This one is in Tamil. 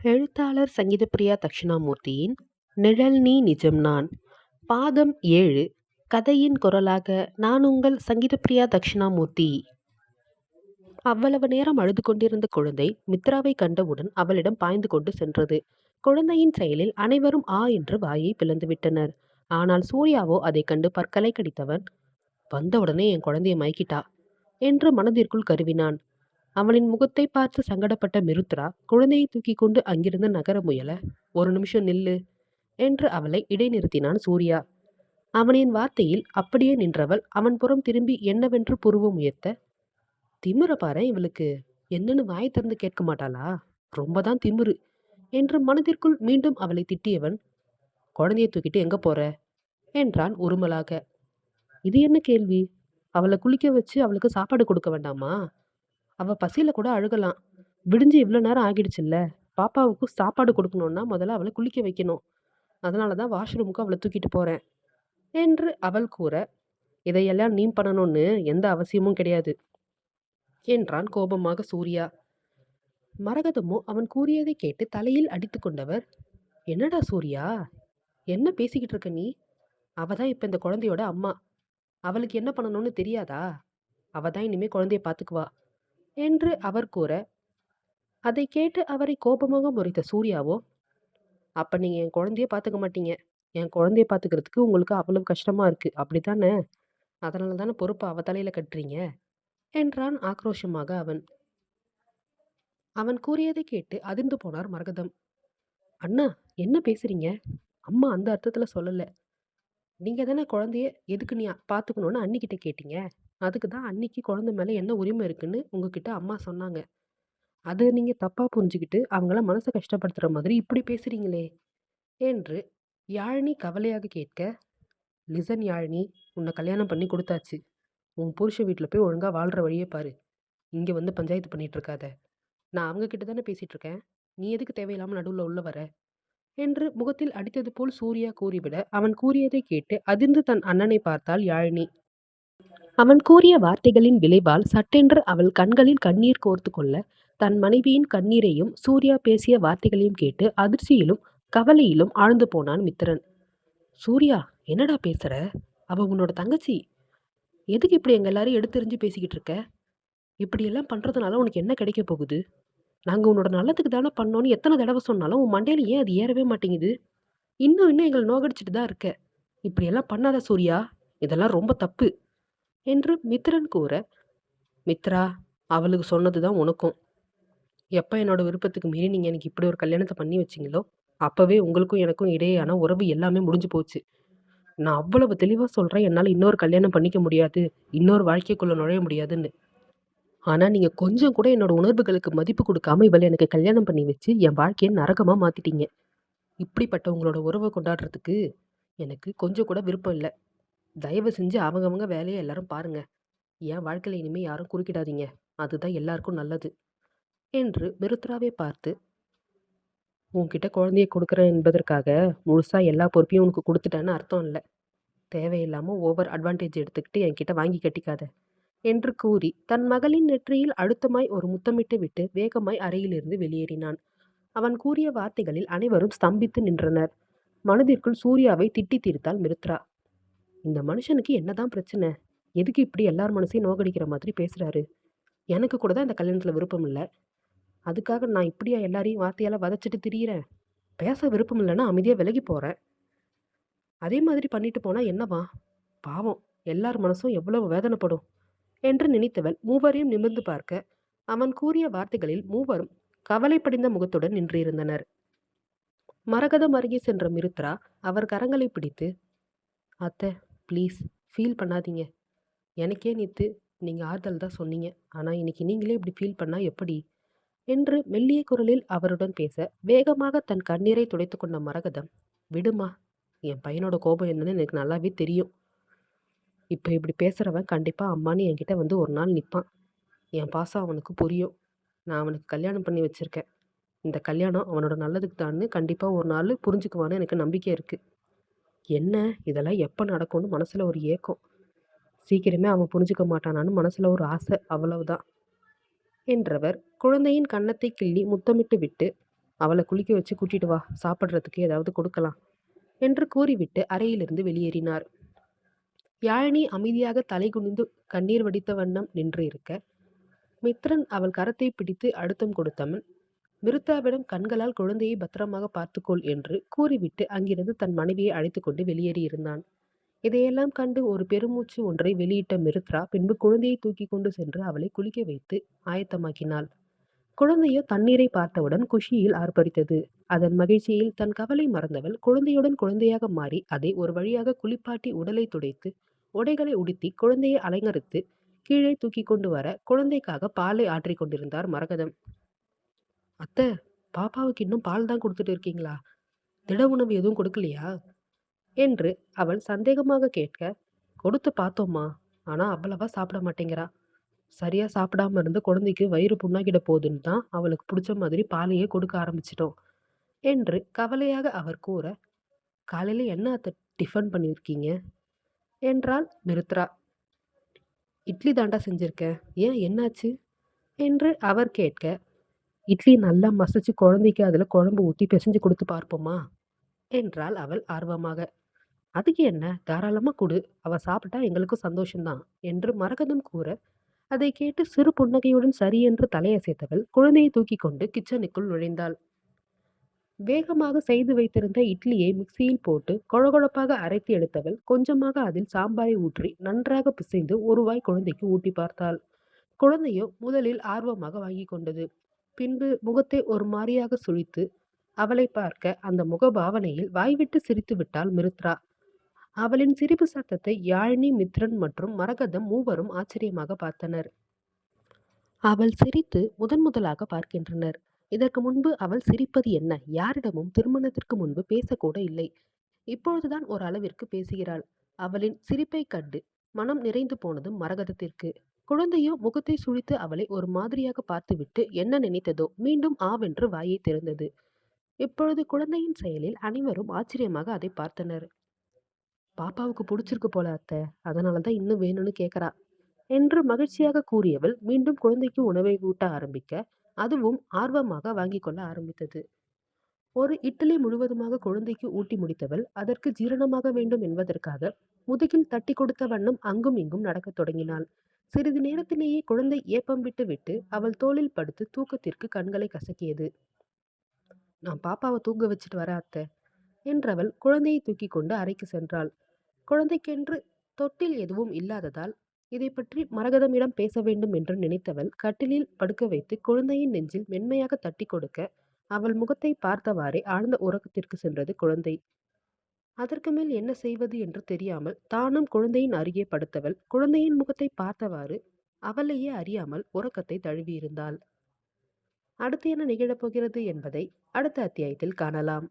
எழுத்தாளர் சங்கீதப்பிரியா தட்சிணாமூர்த்தியின் நிழல் நீ நிஜம் நான் பாகம் ஏழு கதையின் குரலாக நான் உங்கள் சங்கீதப்பிரியா தட்சிணாமூர்த்தி அவ்வளவு நேரம் அழுது கொண்டிருந்த குழந்தை மித்ராவை கண்டவுடன் அவளிடம் பாய்ந்து கொண்டு சென்றது. குழந்தையின் செயலில் அனைவரும் ஆ என்று வாயை பிளந்துவிட்டனர் ஆனால் சூர்யாவோ அதைக் கண்டு பற்களை கடித்தவன் வந்தவுடனே என் குழந்தையை மயக்கிட்டா? என்று மனதிற்குள் கருவினான். அவனின் முகத்தை பார்த்து சங்கடப்பட்ட மிருத்ரா குழந்தையை தூக்கி கொண்டு அங்கிருந்து நகர முயல ஒரு நிமிஷம் நில்லு என்று அவளை இடைநிறுத்தினான் சூர்யா. அவனின் வார்த்தையில் அப்படியே நின்றவள் அவன் புறம் திரும்பி என்னவென்று புருவம் உயர்த்த திமிர பாரு இவளுக்கு என்னன்னு வாய் திறந்து கேட்க மாட்டாளா? ரொம்ப தான் திமிரு என்று மனதிற்குள் மீண்டும் அவளை திட்டியவன் குழந்தையை தூக்கிட்டு எங்க போற? என்றான் உருமலாக. இது என்ன கேள்வி? அவளை குளிக்க வச்சு அவளுக்கு சாப்பாடு கொடுக்க வேண்டாமா? அவ பசியில கூட அழுகலாம். விடிஞ்சு இவ்வளோ நேரம் ஆகிடுச்சுல்ல பாப்பாவுக்கு சாப்பாடு கொடுக்கணும்னா முதல்ல அவளை குளிக்க வைக்கணும். அதனால தான் வாஷ்ரூமுக்கு அவளை தூக்கிட்டு போறேன் என்று அவள் கூற இதையெல்லாம் நீ பண்ணணும்னு எந்த அவசியமும் கிடையாது என்றான் கோபமாக சூர்யா. மரகதமோ அவன் கூறியதை கேட்டு தலையில் அடித்து கொண்டவர் என்னடா சூர்யா என்ன பேசிக்கிட்டு இருக்க நீ? அவ தான் இப்போ இந்த குழந்தையோட அம்மா. அவளுக்கு என்ன பண்ணணும்னு தெரியாதா? அவ தான் இனிமே குழந்தைய பார்த்துக்குவா என்று அவர் கூற அதை கேட்டு அவரை கோபமாக முறைத்த சூர்யாவோ அப்ப நீங்க என் குழந்தைய பார்த்துக்க மாட்டீங்க. என் குழந்தைய பார்த்துக்கிறதுக்கு உங்களுக்கு அவ்வளவு கஷ்டமா இருக்கு. அப்படித்தானே? அதனால தானே பொறுப்பை அவ தலையில கட்டுறீங்க? என்றான் ஆக்ரோஷமாக அவன். அவன் கூறியதை கேட்டு அதிர்ந்து போனார் மரகதம். அண்ணா என்ன பேசுறீங்க? அம்மா அந்த அர்த்தத்துல சொல்லல. நீங்க தானே குழந்தைய எதுக்கு நீ பார்த்துக்கணும்னு அன்னிக்கிட்ட கேட்டீங்க? அதுக்கு தான் அன்னைக்கு குழந்தை மேலே என்ன உரிமை இருக்குன்னு உங்ககிட்ட அம்மா சொன்னாங்க. அதை நீங்கள் தப்பாக புரிஞ்சுக்கிட்டு அவங்கள மனசை கஷ்டப்படுத்துகிற மாதிரி இப்படி பேசுகிறீங்களே என்று யாழினி கவலையாக கேட்க லிசன் யாழினி உன்னை கல்யாணம் பண்ணி கொடுத்தாச்சு. உன் புருஷன் வீட்டில் போய் ஒழுங்காக வாழ்கிற வழியே பாரு. இங்கே வந்து பஞ்சாயத்து பண்ணிட்டு இருக்காத. நான் அவங்க கிட்ட தானே பேசிகிட்ருக்கேன் நீ எதுக்கு தேவையில்லாமல் நடுவில் உள்ள வர? என்று முகத்தில் அடித்தது போல் சூர்யா கூறிவிட அவன் கூறியதை கேட்டு அதிர்ந்து தன் அண்ணனை பார்த்தாள் யாழினி. அவன் கூறிய வார்த்தைகளின் விளைவால் சட்டென்று அவள் கண்களில் கண்ணீர் கோர்த்து கொள்ள தன் மனைவியின் கண்ணீரையும் சூர்யா பேசிய வார்த்தைகளையும் கேட்டு அதிர்ச்சியிலும் கவலையிலும் ஆழ்ந்து போனான் மித்திரன். சூர்யா என்னடா பேசுற? அவ உன்னோட தங்கச்சி. எதுக்கு இப்படி எங்க எல்லாரும் எடுத்தெறிஞ்சு பேசிக்கிட்டு இருக்க? இப்படியெல்லாம் பண்றதுனால உனக்கு என்ன கிடைக்க போகுது? நாங்க உன்னோட நல்லதுக்கு தானே பண்ணோன்னு எத்தனை தடவை சொன்னாலும் உன் மண்டையில ஏன் அது ஏறவே மாட்டேங்குது? இன்னும் இன்னும் எங்களை நோகடிச்சிட்டு தான் இருக்க. இப்படியெல்லாம் பண்ணாத சூர்யா. இதெல்லாம் ரொம்ப தப்பு. என்று மித்திரன் கூற மித்ரா அவளுக்கு சொன்னது தான் உனக்கும். எப்போ என்னோட விருப்பத்துக்கு மீறி நீங்கள் எனக்கு இப்படி ஒரு கல்யாணத்தை பண்ணி வச்சிங்களோ அப்போவே உங்களுக்கும் எனக்கும் இடையேயான உறவு எல்லாமே முடிஞ்சு போச்சு. நான் அவ்வளவு தெளிவாக சொல்கிறேன் என்னால் இன்னொரு கல்யாணம் பண்ணிக்க முடியாது இன்னொரு வாழ்க்கைக்குள்ளே நுழைய முடியாதுன்னு. ஆனால் நீங்கள் கொஞ்சம் கூட என்னோட உணர்வுகளுக்கு மதிப்பு கொடுக்காம இவளை எனக்கு கல்யாணம் பண்ணி வச்சு என் வாழ்க்கையை நரகமாக மாற்றிட்டீங்க இப்படிப்பட்ட உங்களோட உறவை கொண்டாடுறதுக்கு எனக்கு கொஞ்சம் கூட விருப்பம் இல்லை. தயவு செஞ்சு அவங்கவங்க வேலையை எல்லாரும் பாருங்க. என் வாழ்க்கையில் இனிமேல் யாரும் குறுக்கிடாதீங்க. அதுதான் எல்லாருக்கும் நல்லது. என்று மிருத்ராவை பார்த்து உன்கிட்ட குழந்தைய கொடுக்குறேன் என்பதற்காக முழுசாக எல்லா பொறுப்பையும் உனக்கு கொடுத்துட்டேன்னு அர்த்தம் இல்லை. தேவையில்லாமல் ஓவர் அட்வான்டேஜ் எடுத்துக்கிட்டு என்கிட்ட வாங்கி கட்டிக்காத என்று கூறி தன் மகளின் நெற்றியில் அழுத்தமாய் ஒரு முத்தமிட்டு விட்டு வேகமாய் அறையிலிருந்து வெளியேறினான். அவன் கூறிய வார்த்தைகளில் அனைவரும் ஸ்தம்பித்து நின்றனர். மனதிற்குள் சூர்யாவை திட்டி தீர்த்தாள் மிருத்ரா இந்த மனுஷனுக்கு என்னதான் பிரச்சனை? எதுக்கு இப்படி எல்லார் மனசையும் நோகடிக்கிற மாதிரி பேசுறாரு? எனக்கு கூட தான் இந்த கல்யாணத்தில் விருப்பம் இல்லை. அதுக்காக நான் இப்படியா எல்லாரையும் வார்த்தையால் வதச்சிட்டு திரியிறேன்? பேச விருப்பம் இல்லைன்னா அமைதியாக விலகி போகிறேன் அதே மாதிரி பண்ணிட்டு போனால் என்னவா? பாவம் எல்லார் மனசும் எவ்வளவு வேதனைப்படும்? என்று நினைத்தவள் மூவரையும் நிமிர்ந்து பார்க்க அவன் கூறிய வார்த்தைகளில் மூவரும் கவலைப்படிந்த முகத்துடன் நின்றிருந்தனர். மரகதம் அருகே சென்ற மிருத்ரா அவர் கரங்களை பிடித்து அத்தை ப்ளீஸ் ஃபீல் பண்ணாதீங்க. எனக்கே நேற்று நீங்கள் ஆறுதல் தான் சொன்னீங்க. ஆனால் இன்னைக்கு நீங்களே இப்படி ஃபீல் பண்ணால் எப்படி? என்று மெல்லிய குரலில் அவருடன் பேச வேகமாக தன் கண்ணீரை துடைத்து கொண்ட மரகதம் விடுமா என் பையனோட கோபம் என்னன்னு எனக்கு நல்லாவே தெரியும். இப்போ இப்படி பேசுகிறவன் கண்டிப்பாக அம்மானு என்கிட்ட வந்து ஒரு நாள் நிற்பான் என் பாசம் அவனுக்கு புரியும். நான் அவனுக்கு கல்யாணம் பண்ணி வச்சுருக்கேன். இந்த கல்யாணம் அவனோட நல்லதுக்கு தான்னு கண்டிப்பாக ஒரு நாள் புரிஞ்சுக்குவான்னு எனக்கு நம்பிக்கை இருக்குது என்ன? இதெல்லாம் எப்போ நடக்கும்னு மனசில் ஒரு ஏக்கம். சீக்கிரமே அவன் புரிஞ்சுக்க மாட்டானான்னு மனசில் ஒரு ஆசை அவ்வளவுதான். என்றவர் குழந்தையின் கன்னத்தை கிள்ளி முத்தமிட்டு விட்டு அவளை குளிக்க வச்சு கூட்டிட்டு வா சாப்பிட்றதுக்கு ஏதாவது கொடுக்கலாம் என்று கூறிவிட்டு அறையிலிருந்து வெளியேறினார். யாழினி அமைதியாக தலை குனிந்து கண்ணீர் வடித்த வண்ணம் நின்று இருக்க மித்ரன் அவள் கரத்தை பிடித்து அழுத்தம் கொடுத்தவன் மிருத்தாவிடம் கண்களால் குழந்தையை பத்திரமாக பார்த்துக்கொள் என்று கூறிவிட்டு அங்கிருந்து தன் மனைவியை அழைத்து கொண்டு வெளியேறியிருந்தான் இதையெல்லாம் கண்டு ஒரு பெருமூச்சு ஒன்றை வெளியிட்ட மிருத்ரா பின்பு குழந்தையை தூக்கி கொண்டு சென்று அவளை குளிக்க வைத்து ஆயத்தமாக்கினாள். குழந்தையோ தண்ணீரை பார்த்தவுடன் குஷியில் ஆர்ப்பரித்தது. அதன் மகிழ்ச்சியில் தன் கவலை மறந்தவள் குழந்தையுடன் குழந்தையாக மாறி அதை ஒரு வழியாக குளிப்பாட்டி உடலை துடைத்து உடைகளை உடுத்தி குழந்தையை அலங்கரித்து கீழே தூக்கி கொண்டு வர குழந்தைக்காக பாலை ஆற்றிக் கொண்டிருந்தார் மரகதம். அத்தை பாப்பாவுக்கு இன்னும் பால் தான் கொடுத்துட்டு இருக்கீங்களா? திட உணவு எதுவும் கொடுக்கலையா? என்று அவள் சந்தேகமாக கேட்க கொடுத்து பார்த்தோம்மா. ஆனால் அவ்வளவா சாப்பிட மாட்டேங்கிறா. சரியா சாப்பிடாம இருந்து குழந்தைக்கு வயிறு புண்ணாகிட போகுதுன்னு தான் அவளுக்கு பிடிச்ச மாதிரி பாலையே கொடுக்க ஆரம்பிச்சிட்டோம் என்று கவலையாக அவர் கூற காலையில் என்ன அத்தை டிஃபன் பண்ணியிருக்கீங்க? என்றாள் மிருத்ரா இட்லி தாண்டா செஞ்சிருக்கேன். ஏன் என்னாச்சு? என்று அவர் கேட்க இட்லி நல்லா மசிச்சு குழந்தைக்கு அதில் குழம்பு ஊற்றி பிசைஞ்சு கொடுத்து பார்ப்போமா? என்றாள் அவள் ஆர்வமாக. அதுக்கு என்ன? தாராளமாக கொடு. அவள் சாப்பிட்டா எங்களுக்கும் சந்தோஷம்தான் என்று மரகதம் கூற அதை கேட்டு சிறு புன்னகையுடன் சரி என்று தலையசைத்தவள் குழந்தையை தூக்கி கொண்டு கிச்சனுக்குள் நுழைந்தாள். வேகமாக செய்து வைத்திருந்த இட்லியை மிக்சியில் போட்டு கொழகொழப்பாக அரைத்து எடுத்தவள் கொஞ்சமாக அதில் சாம்பாரை ஊற்றி நன்றாக பிசைந்து ஒருவாய் குழந்தைக்கு ஊட்டி பார்த்தாள். குழந்தையோ முதலில் ஆர்வமாக வாங்கி கொண்டது. பின்பு முகத்தை ஒரு மாதிரியாக சுழித்து அவளை பார்க்க அந்த முகபாவனையில் வாய்விட்டு சிரித்து விட்டாள் மிருத்ரா. அவளின் சிரிப்பு சத்தத்தை யாழினி மித்ரன் மற்றும் மரகதம் மூவரும் ஆச்சரியமாக பார்த்தனர். அவள் சிரித்து முதன் முதலாக பார்க்கின்றனர். இதற்கு முன்பு அவள் சிரிப்பது என்ன? யாரிடமும் திருமணத்திற்கு முன்பு பேசக்கூட இல்லை. இப்பொழுதுதான் ஒரு அளவிற்கு பேசுகிறாள். அவளின் சிரிப்பை கண்டு மனம் நிறைந்து போனதும் மரகதத்திற்கு. குழந்தையோ முகத்தை சுழித்து அவளை ஒரு மாதிரியாக பார்த்துவிட்டு என்ன நினைத்ததோ மீண்டும் ஆவென்று வாயை திறந்தது. இப்பொழுது குழந்தையின் செயலில் அனைவரும் ஆச்சரியமாக அதை பார்த்தனர். பாப்பாவுக்கு பிடிச்சிருக்கு போல அத்தை அதனால தான் இன்னும் வேணும்னு கேட்குறா என்று மகிழ்ச்சியாக கூறியவள் மீண்டும் குழந்தைக்கு உணவை ஊட்ட ஆரம்பிக்க அதுவும் ஆர்வமாக வாங்கி கொள்ள ஆரம்பித்தது. ஒரு இட்லி முழுவதுமாக குழந்தைக்கு ஊட்டி முடித்தவள் அதற்கு ஜீரணமாக வேண்டும் என்பதற்காக முதுகில் தட்டி கொடுத்த வண்ணம் அங்கும் இங்கும் நடக்கத் தொடங்கினாள். சிறிது நேரத்திலேயே குழந்தை ஏப்பம் விட்டு விட்டு அவள் தோளில் படுத்து தூக்கத்திற்கு கண்களை கசக்கியது. நான் பாப்பாவை தூங்க வச்சுட்டு வர அத்தை என்றவள் குழந்தையை தூக்கி கொண்டு அறைக்கு சென்றாள். குழந்தைக்கென்று தொட்டில் எதுவும் இல்லாததால் இதை பற்றி மரகதமிடம் பேச வேண்டும் என்று நினைத்தவள் கட்டிலில் படுக்க வைத்து குழந்தையின் நெஞ்சில் மென்மையாக தட்டி கொடுக்க அவள் முகத்தை பார்த்தவாறே ஆழ்ந்த உறக்கத்திற்கு சென்றது குழந்தை. அதற்கு மேல் என்ன செய்வது என்று தெரியாமல் தானும் குழந்தையின் அருகே படுத்தவள். குழந்தையின் முகத்தை பார்த்தவாறு அவளையே அறியாமல் உறக்கத்தை தழுவியிருந்தாள். அடுத்து என்ன நிகழப்போகிறது என்பதை அடுத்த அத்தியாயத்தில் காணலாம்.